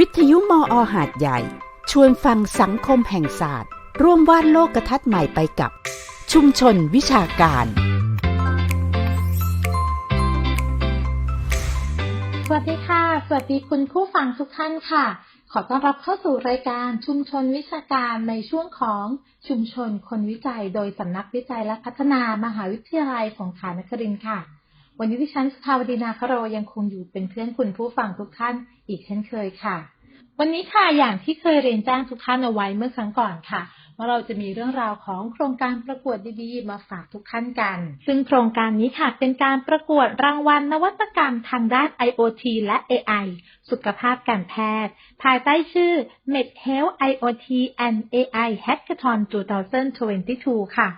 วิทยุมออหาดใหญ่ ชวนฟังสังคมแห่งศาสตร์ ร่วมวาดโลกทัศน์ใหม่ไปกับ ชุมชนวิชาการ สวัสดีค่ะ สวัสดีคุณผู้ฟังทุกท่านค่ะ ขอต้อนรับเข้าสู่รายการชุมชนวิชาการในช่วงของชุมชนคนวิจัย โดยสำนักวิจัยและพัฒนามหาวิทยาลัยสงขลานครินทร์ค่ะวันนี้ดิฉันสภาวดีนาคโรยังคงอยู่เป็นเพื่อนคุณผู้ฟังทุกท่านอีกเช่นเคยค่ะ วันนี้ค่ะอย่างที่เคยเรียนแจ้งทุกท่านเอาไว้เมื่อครั้งก่อนค่ะว่าเราจะมีเรื่องราวของโครงการประกวดดีๆ มาฝากทุกท่านกัน ซึ่งโครงการนี้ค่ะเป็นการประกวดรางวัลนวัตกรรมทางด้าน IoT และ AI สุขภาพการแพทย์ ภายใต้ชื่อ Med Health IoT and AI Hackathon 2022 ค่ะ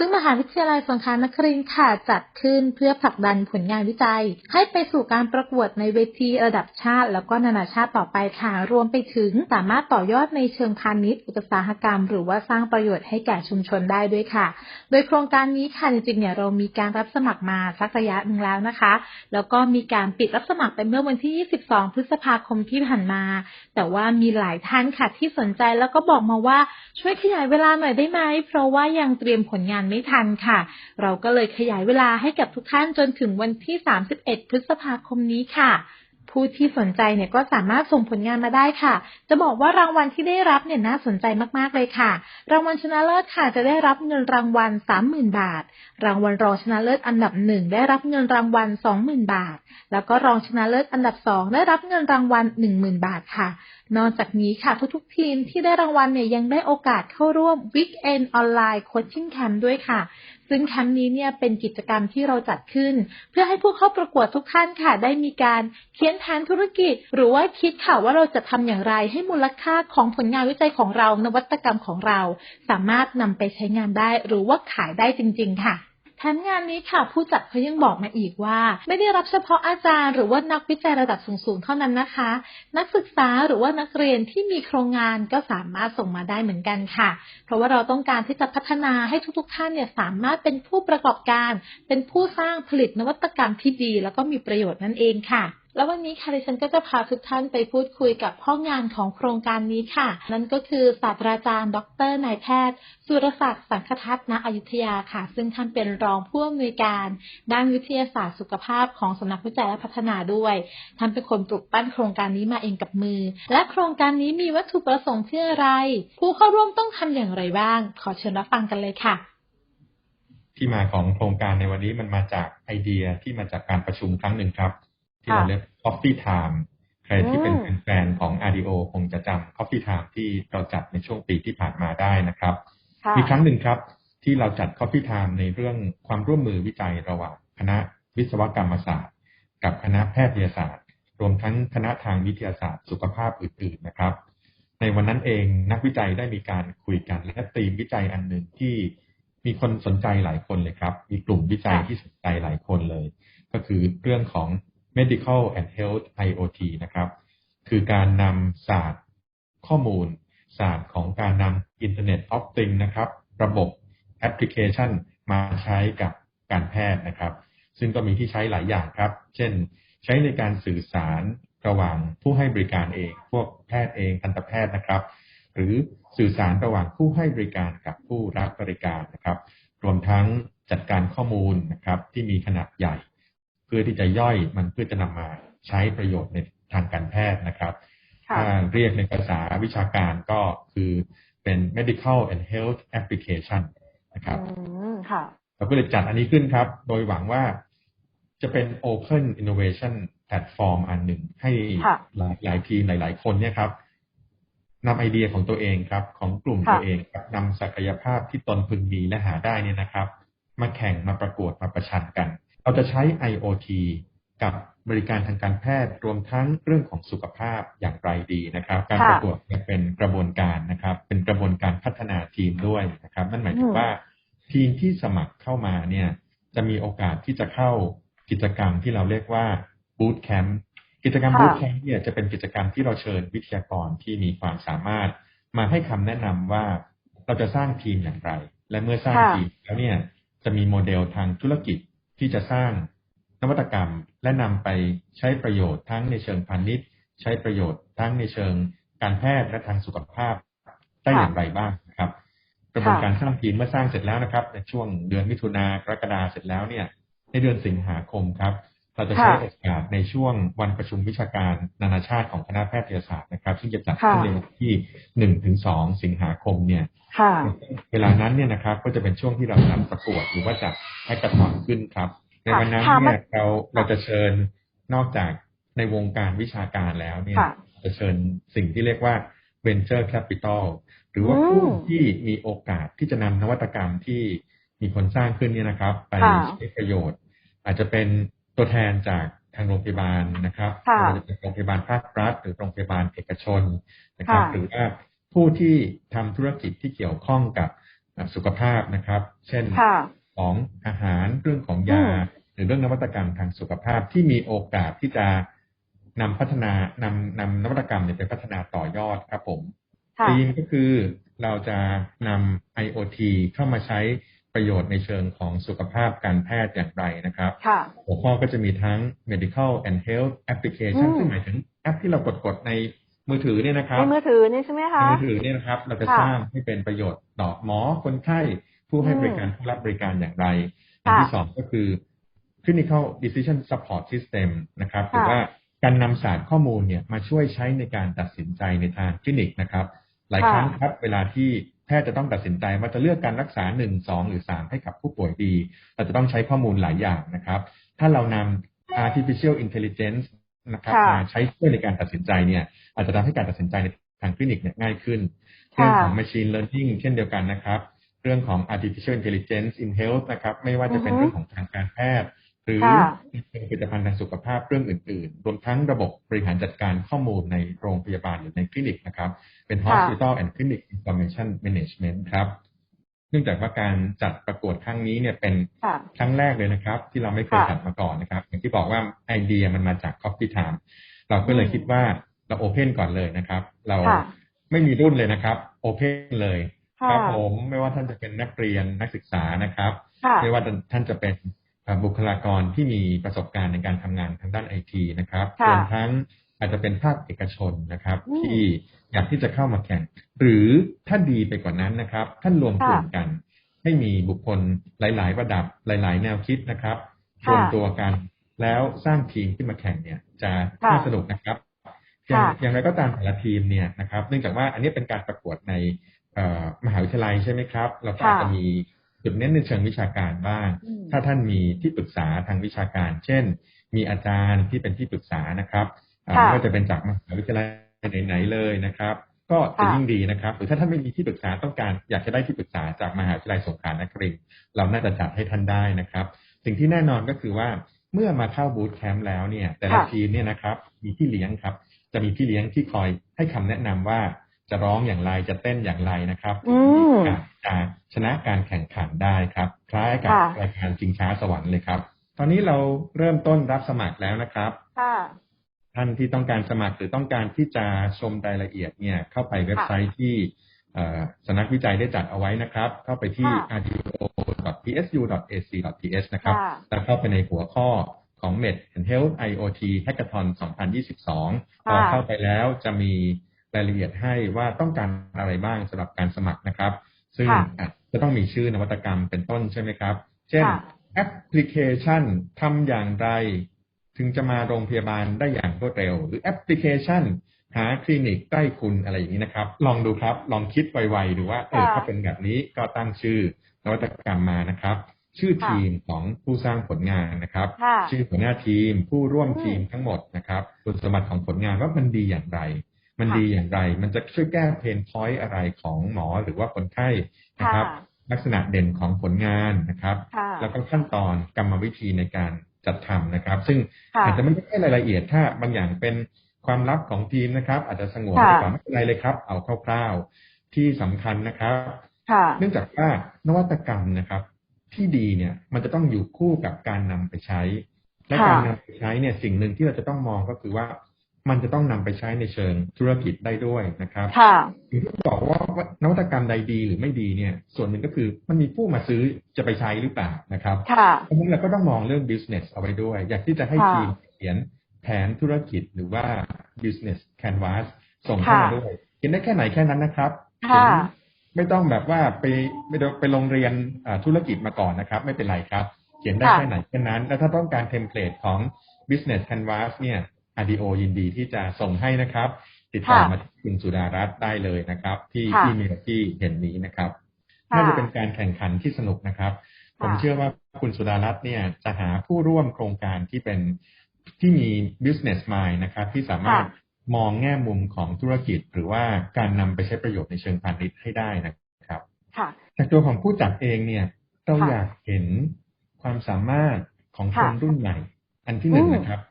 ซึ่งมหาวิทยาลัยสงขลานครินทร์ค่ะจัดขึ้นเพื่อผลักดันผลงานวิจัย ให้ไปสู่การประกวดในเวทีระดับชาติ แล้วก็นานาชาติต่อไปค่ะรวมไปถึงสามารถต่อยอดในเชิงพาณิชย์อุตสาหกรรม หรือว่าสร้างประโยชน์ให้แก่ชุมชนได้ด้วยค่ะ โดยโครงการนี้ค่ะจริงๆเนี่ยเรามีการรับสมัครมาสักระยะหนึ่งแล้วนะคะ แล้วก็มีการปิดรับสมัครไปเมื่อวันที่ 22 พฤษภาคมที่ผ่านมา แต่ว่ามีหลายท่านค่ะที่สนใจแล้วก็บอกมาว่าช่วยขยายเวลาหน่อยได้ไหมเพราะว่ายังเตรียมผลงานไม่ทันค่ะ เราก็เลยขยายเวลาให้กับทุกท่านจนถึงวันที่ 31 พฤษภาคมนี้ค่ะ ผู้ที่สนใจเนี่ยก็สามารถส่งผลงานมาได้ค่ะ จะบอกว่ารางวัลที่ได้รับเนี่ยน่าสนใจมากๆเลยค่ะ รางวัลชนะเลิศค่ะจะได้รับเงินรางวัล 30,000 บาท รางวัลรองชนะเลิศอันดับหนึ่งได้รับเงินรางวัล 20,000 บาท แล้วก็รองชนะเลิศอันดับสองได้รับเงินรางวัล 10,000 บาทค่ะ นอกจากนี้ค่ะทุกๆ ทีมที่ได้รางวัลเนี่ยยังได้โอกาสเข้าร่วม Weekend Online Coaching Camp ด้วยค่ะ ซึ่งแคมป์นี้เนี่ยเป็นกิจกรรมที่เราจัดขึ้น เพื่อให้ผู้เข้าประกวดทุกท่านค่ะ ได้มีการเขียนแผนธุรกิจ หรือว่าคิดค่ะว่าเราจะทำอย่างไรให้มูลค่าของผลงานวิจัยของเรา นวัตกรรมของเรา สามารถนำไปใช้งานได้ หรือว่าขายได้จริง ๆ ค่ะ แถมงานนี้ค่ะ ผู้จัดเขายังบอกมาอีกว่า ไม่ได้รับเฉพาะอาจารย์หรือว่านักวิจัยระดับสูงๆ เท่านั้นนะคะ นักศึกษาหรือว่านักเรียนที่มีโครงงานก็สามารถส่งมาได้เหมือนกันค่ะ เพราะว่าเราต้องการที่จะพัฒนาให้ทุกๆ ท่านเนี่ยสามารถเป็นผู้ประกอบการ เป็นผู้สร้างผลิตนวัตกรรมที่ดี แล้วก็มีประโยชน์นั่นเองค่ะ แล้ววันนี้ค่ะดิฉันก็จะพาทุกท่านไปพูดคุยกับพ่องานของโครงการนี้ค่ะ นั่นก็คือศาสตราจารย์ ดรนายแพทย์ สุรศักดิ์สังคทัศน์ณอยุธยาค่ะ ซึ่งท่านเป็นรองผู้อำนวยการด้านวิทยาศาสตร์สุขภาพของสำนักวิจัยและพัฒนาด้วย ท่านเป็นคนปลุกปั้นโครงการนี้มาเองกับมือ และโครงการนี้มีวัตถุประสงค์เพื่ออะไร ผู้เข้าร่วมต้องทำอย่างไรบ้าง ขอเชิญรับฟังกันเลยค่ะที่มาของโครงการในวันนี้มันมาจากไอเดียที่มาจากการประชุมครั้งหนึ่งครับ ที่เราเรียก Coffee Time ใครที่เป็นอืมแฟนๆของ RDO คงจะจำ Coffee Time ที่เราจัดในช่วงปีที่ผ่านมาได้นะครับ มีครั้งหนึ่งครับ ที่เราจัด Coffee Time ในเรื่องความร่วมมือวิจัยระหว่างคณะวิศวกรรมศาสตร์ กับคณะแพทยศาสตร์ รวมทั้งคณะทางวิทยาศาสตร์ สุขภาพอื่น ๆนะครับ ในวันนั้นเองนักวิจัยได้มีการคุยกันและธีมวิจัยอันหนึ่งที่มีคนสนใจหลายคนเลยครับ มีกลุ่มวิจัยค่ะที่สนใจหลายคนเลย ก็คือเรื่องของ medical and health IoT นะครับ คือการนำศาสตร์ข้อมูล ศาสตร์ของการนำ Internet of Things นะครับ ระบบแอปพลิเคชันมาใช้กับการแพทย์นะครับ ซึ่งก็มีที่ใช้หลายอย่างครับ เช่น ใช้ในการสื่อสารระหว่างผู้ให้บริการเอง พวกแพทย์เองทันตแพทย์นะครับ หรือสื่อสารระหว่างผู้ให้บริการกับผู้รับบริการนะครับ รวมทั้งจัดการข้อมูลนะครับที่มีขนาดใหญ่ เพื่อที่จะย่อยมันเพื่อจะนำมาใช้ประโยชน์ในทางการแพทย์นะครับถ้าเรียกในภาษาวิชาการก็คือเป็น medical and health application นะครับอืมค่ะเราก็เลยจัดอันนี้ขึ้นครับ โดยหวังว่าจะเป็น Open Innovation Platform อันหนึ่งให้ค่ะหลายหลายทีมหลาย ๆ คนเนี่ยครับนำไอเดียของตัวเองครับ ของกลุ่มค่ะตัวเองครับนำศักยภาพที่ตนพึงมีและหาได้เนี่ยนะครับ มาแข่งมาประกวดมาประชันกัน เราจะใช้ IoT กับบริการทางการแพทย์รวมทั้งเรื่องของสุขภาพอย่างไรดีนะครับ การค่ะประกวดเนี่ยเป็นกระบวนการนะครับ เป็นกระบวนการพัฒนาทีมด้วยนะครับ นั่นหมายถึงว่าทีมที่สมัครเข้ามาเนี่ยจะมีโอกาสที่จะเข้ากิจกรรมที่เราเรียกว่าบูตแคมป์กิจกรรมค่ะบูตแคมป์เนี่ยจะเป็นกิจกรรมที่เราเชิญวิทยากรที่มีความสามารถ มาให้คำแนะนำว่าเราจะสร้างทีมอย่างไร และเมื่อสร้างค่ะทีมแล้วเนี่ยจะมีโมเดลทางธุรกิจ ที่จะสร้างนวัตกรรมและนำไปใช้ประโยชน์ทั้งในเชิงพาณิชย์ ใช้ประโยชน์ทั้งในเชิงการแพทย์และทางสุขภาพได้อย่างไรบ้างนะครับกระบวนการสร้างทีมเมื่อสร้างเสร็จแล้วนะครับ ในช่วงเดือนมิถุนากรกฎาเสร็จแล้วเนี่ย ในเดือนสิงหาคมครับ เราจะใช้ค่ะโอกาสในช่วงวันประชุมวิชาการนานาชาติของคณะแพทยศาสตร์นะครับ ซึ่งจะจัดขึ้นค่ะในวันที่หนึ่งถึงสองสิงหาคมเนี่ยค่ะเวลานั้นเนี่ยนะครับ ก็จะเป็นช่วงที่เรานำประกวดหรือว่าจัดให้กระถอนขึ้นครับ ในวันนั้นค่ะเนี่ยเราเราจะเชิญนอกจากในวงการวิชาการแล้วเนี่ยค่ะจะเชิญสิ่งที่เรียกว่า venture capital หรือว่าอืมผู้ที่มีโอกาสที่จะนำนวัตกรรมที่มีคนสร้างขึ้นเนี่ยนะครับ ไปค่ะใช้ประโยชน์ อาจจะเป็น ตัวแทนจากทางโรงพยาบาลนะครับค่ะไม่ว่าจะเป็นโรงพยาบาลภาครัฐ หรือโรงพยาบาลเอกชนนะครับค่ะหรือว่าผู้ที่ทำธุรกิจที่เกี่ยวข้องกับอ่าสุขภาพนะครับ เช่นค่ะของอาหารเรื่องของยาอืมหรือเรื่องนวัตกรรมทางสุขภาพที่มีโอกาสที่จะนำพัฒนานำนำนวัตกรรมเนี่ยไปพัฒนาต่อยอดครับผมค่ะธีมก็คือเราจะนำ IoT เข้ามาใช้ ประโยชน์ในเชิงของสุขภาพการแพทย์อย่างไรนะครับค่ะหัวข้อก็จะมีทั้ง medical and health application อืมซึ่งหมายถึงแอปที่เรากดๆในมือถือเนี่ยนะครับในมือถือนี่ใช่ไหมในคะมือถือเนี่ยนะครับ เราจะค่ะสร้างให้เป็นประโยชน์ต่อหมอคนไข้ผู้ให้อืมบริการผู้รับบริการอย่างไรอันค่ะที่สองก็คือ clinical decision support system นะครับหรือค่ะว่าการนำศาสตร์ข้อมูลเนี่ยมาช่วยใช้ในการตัดสินใจในทางคลินิกนะครับ หลายค่ะครั้งครับเวลาที่ แพทย์จะต้องตัดสินใจว่าจะเลือกการรักษาหนึ่งสองหรือสามให้กับผู้ป่วยดี เราจะต้องใช้ข้อมูลหลายอย่างนะครับ ถ้าเรานำ artificial intelligence นะครับค่ะมาใช้ช่วยในการตัดสินใจเนี่ย อาจจะทำให้การตัดสินใจในทางคลินิกเนี่ยง่ายขึ้น เรื่องของ machine learning เช่นเดียวกันนะครับ เรื่องของ artificial intelligence in health นะครับ ไม่ว่าจะเป็นอือฮึเรื่องของทางการแพทย์ หรือค่ะเป็นผลิตภัณฑ์ทางสุขภาพเรื่องอื่น ๆ รวมทั้งระบบบริหารจัดการข้อมูลในโรงพยาบาลหรือในคลินิกนะครับ เป็นค่ะ hospital and clinic information management ครับ เนื่องจากว่าการจัดประกวดครั้งนี้เนี่ยเป็นค่ะครั้งแรกเลยนะครับ ที่เราไม่เคยค่ะจัดมาก่อนนะครับ อย่างที่บอกว่าไอเดียมันมาจาก Coffee Time เราก็เลยอืมคิดว่าเราโอเพนก่อนเลยนะครับ เราค่ะไม่มีรุ่นเลยนะครับโอเพนเลยค่ะครับผมไม่ว่าท่านจะเป็นนักเรียนนักศึกษานะครับค่ะไม่ว่าท่านจะเป็นเอ่อ บุคลากรที่มีประสบการณ์ในการทำงานทางด้านไอทีนะครับค่ะรวมทั้งอาจจะเป็นภาคเอกชนนะครับอืมที่อยากที่จะเข้ามาแข่ง หรือถ้าดีไปกว่านั้นนะครับ ท่านรวมกลุ่มค่ะกัน ให้มีบุคคลหลาย ๆ ระดับหลาย ๆ แนวคิดนะครับค่ะรวมตัวกัน แล้วสร้างทีมขึ้นมาแข่งเนี่ยจะค่ะน่าสนุกนะครับ อย่างค่ะอย่างไรก็ตามแต่ละทีมเนี่ยนะครับ เนื่องจากว่าอันนี้เป็นการประกวดในเอ่อมหาวิทยาลัยใช่ไหมครับ เราก็อาจจะมี จุดเน้นในเชิงวิชาการบ้างอืมถ้าท่านมีที่ปรึกษาทางวิชาการ เช่น มีอาจารย์ที่เป็นที่ปรึกษานะครับอ่าค่ะไม่ว่าจะเป็นจากมหาวิทยาลัยไหนๆเลยนะครับ ก็จะค่ะยิ่งดีนะครับ หรือถ้าท่านไม่มีที่ปรึกษาต้องการอยากจะได้ที่ปรึกษาจากมหาวิทยาลัยสงขลานครินทร์เราน่าจะจัดให้ท่านได้นะครับ สิ่งที่แน่นอนก็คือว่าเมื่อมาเข้าบูตแคมป์แล้วเนี่ย แต่ละค่ะทีมเนี่ยนะครับ มีพี่เลี้ยงครับ จะมีพี่เลี้ยงที่คอยให้คำแนะนำว่า จะร้องอย่างไรจะเต้นอย่างไรนะครับอืมการการชนะการแข่งขันได้ครับ คล้ายกับค่ะรายการชิงช้าสวรรค์เลยครับ ตอนนี้เราเริ่มต้นรับสมัครแล้วนะครับค่ะท่านที่ต้องการสมัครหรือต้องการที่จะชมรายละเอียดเนี่ย เข้าไปเว็บไซต์ที่เอ่อสำนักวิจัยได้จัดเอาไว้นะครับ เข้าไปที่ค่ะ rdo.psu.ac.th นะครับค่ะแล้วเข้าไปในหัวข้อของ Med and Health IoT Hackathon 2022พอค่ะเข้าไปแล้วจะมี รายละเอียดให้ว่าต้องการอะไรบ้างสำหรับการสมัครนะครับ ซึ่งค่ะอาจจะต้องมีชื่อนวัตกรรมเป็นต้นใช่ไหมครับ เช่นค่ะแอปพลิเคชันทำอย่างไร ถึงจะมาโรงพยาบาลได้อย่างรวดเร็ว หรือแอปพลิเคชันหาคลินิกใกล้คุณอะไรอย่างนี้นะครับ ลองดูครับ ลองคิดไวๆดูว่าเออค่ะถ้าเป็นแบบนี้ก็ตั้งชื่อนวัตกรรมมานะครับ ชื่อค่ะทีมของผู้สร้างผลงานนะครับค่ะชื่อหัวหน้าทีม ผู้ร่วมอืมทีมทั้งหมดนะครับคุณสมบัติของผลงานว่ามันดีอย่างไร มันค่ะดีอย่างไร มันจะช่วยแก้เพนพอยต์อะไรของหมอหรือว่าคนไข้นะครับค่ะลักษณะเด่นของผลงานนะครับค่ะแล้วก็ขั้นตอนกรรมวิธีในการจัดทำนะครับ ซึ่งค่ะอาจจะไม่ได้รายละเอียดถ้าบางอย่างเป็นความลับของทีมนะครับ อาจจะสงวนค่ะไว้ก่อนไม่เป็นไรเลยครับ เอาคร่าวๆที่สำคัญนะครับค่ะเนื่องจากว่านวัตกรรมนะครับ ที่ดีเนี่ยมันจะต้องอยู่คู่กับการนำไปใช้ และค่ะการนำไปใช้เนี่ยสิ่งหนึ่งที่เราจะต้องมองก็คือว่า มันจะต้องนำไปใช้ในเชิงธุรกิจได้ด้วยนะครับค่ะอย่างที่บอกว่านวัตกรรมใดดีหรือไม่ดีเนี่ย ส่วนหนึ่งก็คือมันมีผู้มาซื้อจะไปใช้หรือเปล่านะครับค่ะเพราะฉะนั้นเราก็ต้องมองเรื่อง business เอาไว้ด้วย อยากที่จะให้ค่ะทีมเขียนแผผนธุรกิจหรือว่า business canvas ส่งเข้ามาค่ะด้วยเขียนได้แค่ไหนแค่นั้นนะครับค่ะเขียนไม่ต้องแบบว่าไปไปไปโรงเรียนอ่าธุรกิจมาก่อนนะครับ ไม่เป็นไรครับ เขียนได้ค่ะแค่ไหนแค่นั้น แล้วถ้าต้องการเทมเพลตของ business canvas เนี่ย RDO ยินดีที่จะส่งให้นะครับ ติดต่อค่ะมาที่คุณสุดารัตน์ได้เลยนะครับ ที่ค่ะที่เมลที่เห็นนี้นะครับค่ะน่าจะเป็นการแข่งขันที่สนุกนะครับ ผมค่ะเชื่อว่าคุณสุดารัตน์เนี่ยจะหาผู้ร่วมโครงการที่เป็นที่มี business mind นะครับ ที่สามารถมองแง่มุมของธุรกิจ หรือว่าการนำไปใช้ประโยชน์ในเชิงพาณิชย์ให้ได้นะครับค่ะจากตัวของผู้จัดเองเนี่ยเราค่ะอยากเห็นความสามารถของคค่ะนรุ่นใหม่ อันที่หนึ่งอืมนะครับค่ะ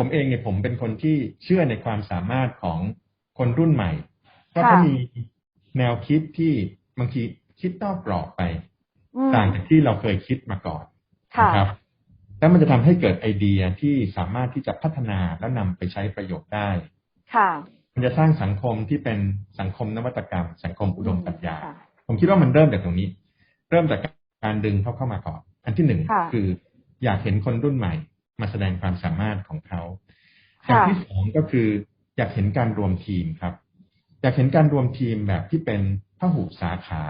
ผมเองเนี่ยผมเป็นคนที่เชื่อในความสามารถของคนรุ่นใหม่ เพราะค่ะเขามีแนวคิดที่บางทีคิดนอกกรอบไปอืมต่างจากที่เราเคยคิดมาก่อนค่ะนะครับ แล้วมันจะทำให้เกิดไอเดียที่สามารถที่จะพัฒนาและนำไปใช้ประโยชน์ได้ ค่ะ มันจะสร้างสังคมที่เป็นสังคมนวัตกรรม สังคมอุดมปัญญาค่ะผมคิดว่ามันเริ่มจากตรงนี้ เริ่มจากการดึงเขาเข้ามาก่อน อันที่หนึ่งค่ะคืออยากเห็นคนรุ่นใหม่ มาแสดงความสามารถของเขาค่ะอย่างที่สองก็คืออยากเห็นการรวมทีมครับ อยากเห็นการรวมทีมแบบที่เป็นพหุสาขา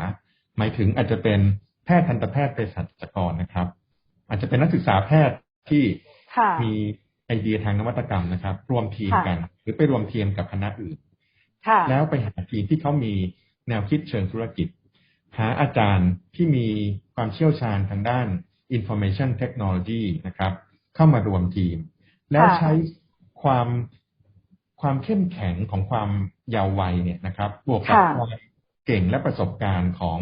หมายถึงอาจจะเป็นแพทย์ทันตแพทย์เภสัชกรนะครับ อาจจะเป็นนักศึกษาแพทย์ที่ค่ะมีไอเดียทางนวัตกรรมนะครับ รวมทีมค่ะกัน หรือไปรวมทีมกับคณะอื่นค่ะแล้วไปหาทีมที่เขามีแนวคิดเชิงธุรกิจ หาอาจารย์ที่มีความเชี่ยวชาญทางด้าน information technology นะครับ เข้ามารวมทีม แล้วค่ะใช้ความความเข้มแข็งของความเยาว์วัยเนี่ยนะครับ บวกกับค่ะความเก่งและประสบการณ์ของ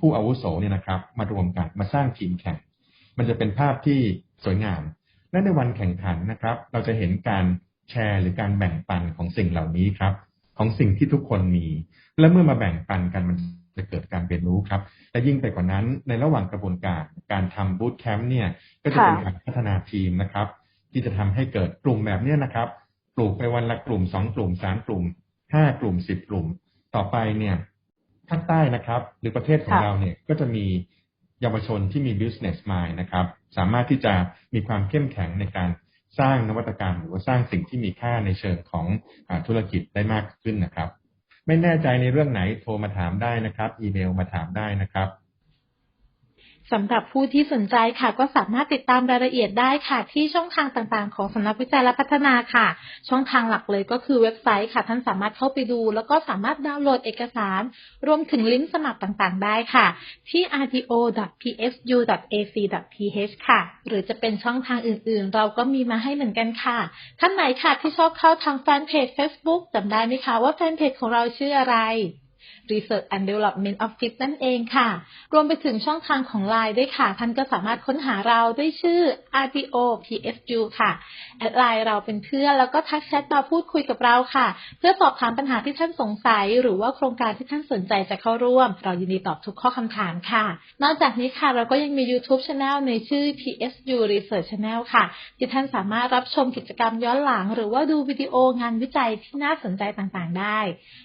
ผู้อาวุโสเนี่ยนะครับ มารวมกันมาสร้างทีมแข่ง มันจะเป็นภาพที่สวยงาม และในวันแข่งขันนะครับ เราจะเห็นการแชร์หรือการแบ่งปันของสิ่งเหล่านี้ครับ ของสิ่งที่ทุกคนมี และเมื่อมาแบ่งปันกันมัน จะเกิดการเรียนรู้ครับและยิ่งไปกว่านั้นในระหว่างกระบวนการการทำบูตแคมป์เนี่ยก็จะเป็นค่ะการพัฒนาทีมนะครับ ที่จะทำให้เกิดกลุ่มแบบเนี้ยนะครับปลูกไปวันละกลุ่มสองกลุ่มสามกลุ่มห้ากลุ่มสิบกลุ่ม ต่อไปเนี่ยภาคใต้นะครับ หรือประเทศของค่ะเราเนี่ยก็จะมีเยาวชนที่มี business mind นะครับ สามารถที่จะมีความเข้มแข็งในการสร้างนวัตกรรม หรือว่าสร้างสิ่งที่มีค่าในเชิงของอาธุรกิจได้มากขึ้นนะครับ ไม่แน่ใจในเรื่องไหนโทรมาถามได้นะครับ อีเมลมาถามได้นะครับ สำหรับผู้ที่สนใจค่ะ ก็สามารถติดตามรายละเอียดได้ค่ะ ที่ช่องทางต่างๆ ของสำนักวิจัยและพัฒนาค่ะ ช่องทางหลักเลยก็คือเว็บไซต์ค่ะ ท่านสามารถเข้าไปดู แล้วก็สามารถดาวน์โหลดเอกสาร รวมถึงลิงก์สมัครต่างๆ ได้ค่ะ ที่ rto.psu.ac.th ค่ะ หรือจะเป็นช่องทางอื่นๆ เราก็มีมาให้เหมือนกันค่ะ ท่านไหนค่ะที่ชอบเข้าทางแฟนเพจ Facebook จำได้ไหมคะว่าแฟนเพจของเราชื่ออะไร Research and Development Office นั่นเองค่ะ รวมไปถึงช่องทางของ Line ด้วยค่ะ ท่านก็สามารถค้นหาเราด้วยชื่อ RTO PSU ค่ะ แอดไลน์เราเป็นเพื่อน แล้วก็ทักแชทมาพูดคุยกับเราค่ะ เพื่อสอบถามปัญหาที่ท่านสงสัย หรือว่าโครงการที่ท่านสนใจจะเข้าร่วม เรายินดีตอบทุกข้อคำถามค่ะ นอกจากนี้ค่ะเราก็ยังมี YouTube Channel ในชื่อ PSU Research Channel ค่ะ ที่ท่านสามารถรับชมกิจกรรมย้อนหลัง หรือว่าดูวิดีโองานวิจัยที่น่าสนใจต่างๆ ได้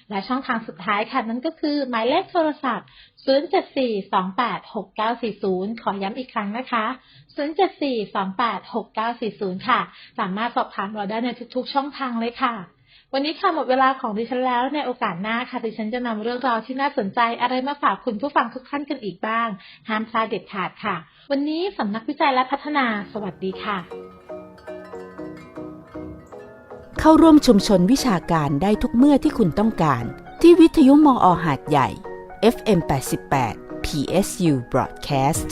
และช่องทางสุดท้ายค่ะนั่นก็ก็คือหมายเลขโทรศัพท์ 074-286940 ขอย้ำอีกครั้งนะคะ 074-286940 ค่ะ สามารถสอบถามเราได้ในทุกๆ ช่องทางเลยค่ะ วันนี้ค่ะหมดเวลาของดิฉันแล้วในโอกาสหน้าค่ะดิฉันจะนำเรื่องราวที่น่าสนใจอะไรมาฝากคุณผู้ฟังทุกท่านกันอีกบ้าง ห้ามพลาดเด็ดขาดค่ะ วันนี้สำนักวิจัยและพัฒนา สวัสดีค่ะเข้าร่วมชุมชนวิชาการได้ทุกเมื่อที่คุณต้องการ ที่วิทยุมออหาดใหญ่ FM 88 PSU Broadcast